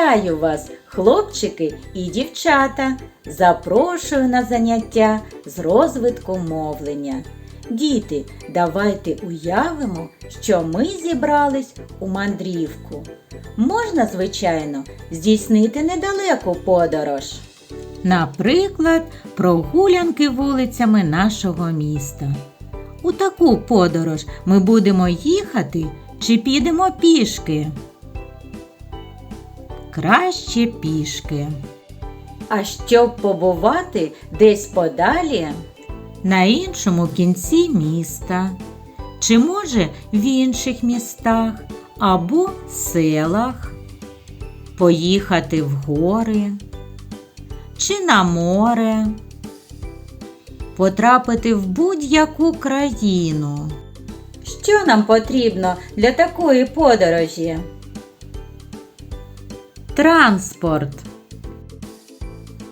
Вітаю вас, хлопчики і дівчата! Запрошую на заняття з розвитку мовлення. Діти, давайте уявимо, що ми зібрались у мандрівку. Можна, звичайно, здійснити недалеку подорож. Наприклад, прогулянки вулицями нашого міста. У таку подорож ми будемо їхати чи підемо пішки? Краще пішки. А щоб побувати десь подалі, на іншому кінці міста, чи може в інших містах або селах, поїхати в гори чи на море, потрапити в будь-яку країну. Що нам потрібно для такої подорожі? Транспорт.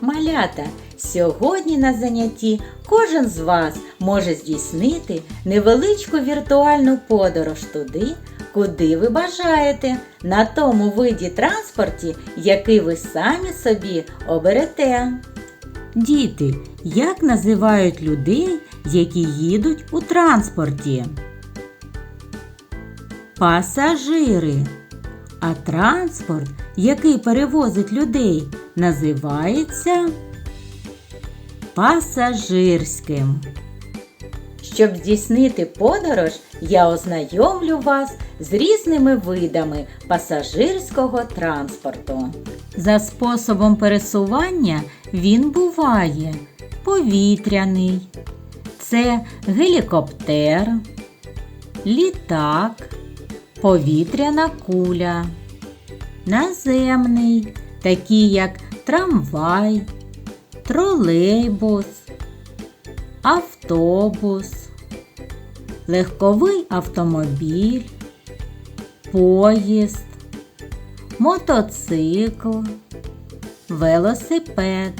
Малята, сьогодні на занятті кожен з вас може здійснити невеличку віртуальну подорож туди, куди ви бажаєте, на тому виді транспорті, який ви самі собі оберете. Діти, як називають людей, які їдуть у транспорті? Пасажири. А транспорт, який перевозить людей, називається пасажирським. Щоб здійснити подорож, я ознайомлю вас з різними видами пасажирського транспорту. За способом пересування він буває повітряний, це гелікоптер, літак, повітряна куля, наземний, такий як трамвай, тролейбус, автобус, легковий автомобіль, поїзд, мотоцикл, велосипед,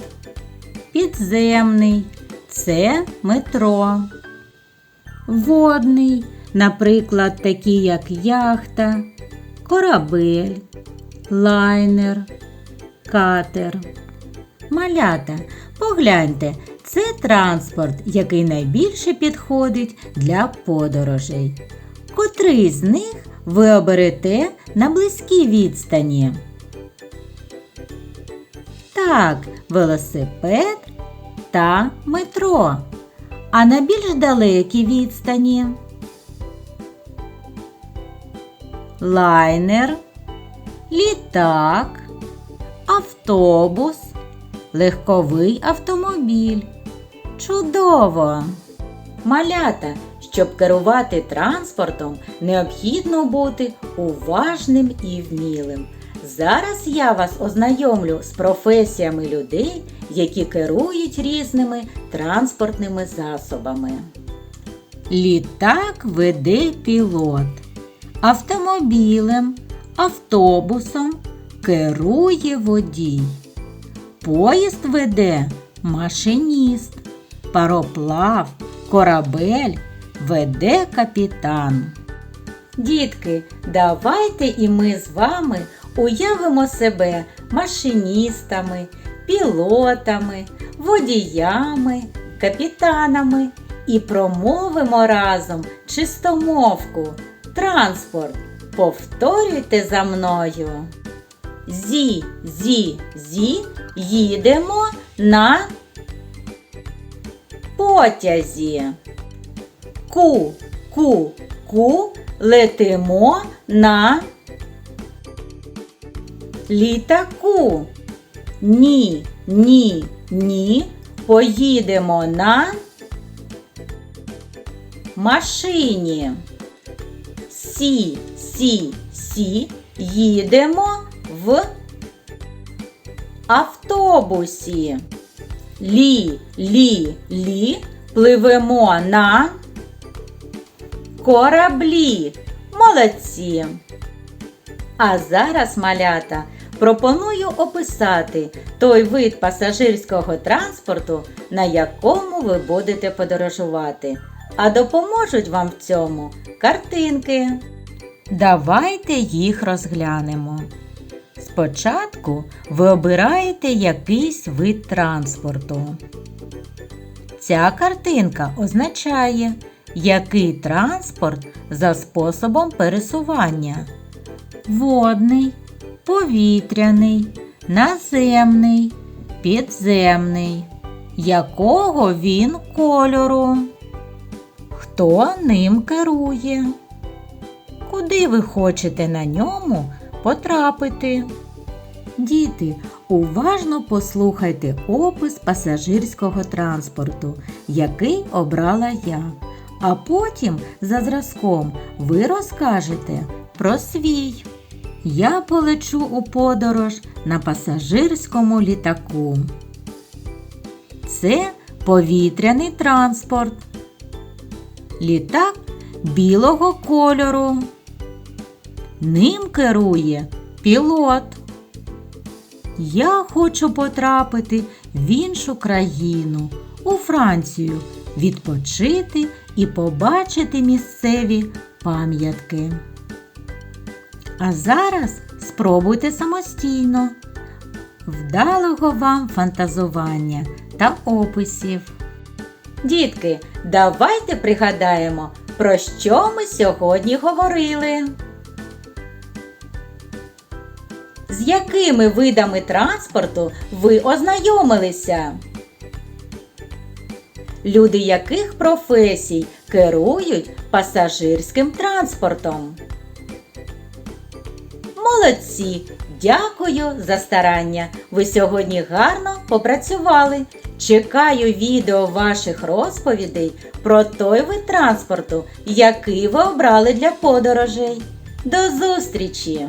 підземний це метро, водний, наприклад, такі як яхта, корабель, лайнер, катер. Малята, погляньте, це транспорт, який найбільше підходить для подорожей. Котрий з них ви оберете на близькій відстані? Так, велосипед та метро. А на більш далекій відстані? Лайнер, літак, автобус, легковий автомобіль. Чудово! Малята, щоб керувати транспортом, необхідно бути уважним і вмілим. Зараз я вас ознайомлю з професіями людей, які керують різними транспортними засобами. Літак веде пілот. Автомобілем, автобусом керує водій. Поїзд веде машиніст. Пароплав, корабель веде капітан. Дітки, давайте і ми з вами уявимо себе машиністами, пілотами, водіями, капітанами і промовимо разом чистомовку. Транспорт. Повторюйте за мною. Зі, зі, зі їдемо на потязі. Ку, ку, ку летимо на літаку. Ні, ні, ні. Поїдемо на машині. Сі, сі, сі. Їдемо в автобусі. Лі, лі, лі. Пливемо на кораблі. Молодці. А зараз, малята, пропоную описати той вид пасажирського транспорту, на якому ви будете подорожувати. А допоможуть вам в цьому картинки. Давайте їх розглянемо. Спочатку ви обираєте якийсь вид транспорту. Ця картинка означає, який транспорт за способом пересування. Водний, повітряний, наземний, підземний. Якого він кольору? Хто ним керує? Куди ви хочете на ньому потрапити? Діти, уважно послухайте опис пасажирського транспорту, який обрала я. А потім за зразком ви розкажете про свій. Я полечу у подорож на пасажирському літаку. Це повітряний транспорт. Літак білого кольору. Ним керує пілот. Я хочу потрапити в іншу країну, у Францію, відпочити і побачити місцеві пам'ятки. А зараз спробуйте самостійно. Вдалого вам фантазування та описів. Дітки, давайте пригадаємо, про що ми сьогодні говорили. З якими видами транспорту ви ознайомилися? Люди яких професій керують пасажирським транспортом? Молодці! Дякую за старання! Ви сьогодні гарно попрацювали. Чекаю відео ваших розповідей про той вид транспорту, який ви обрали для подорожей. До зустрічі!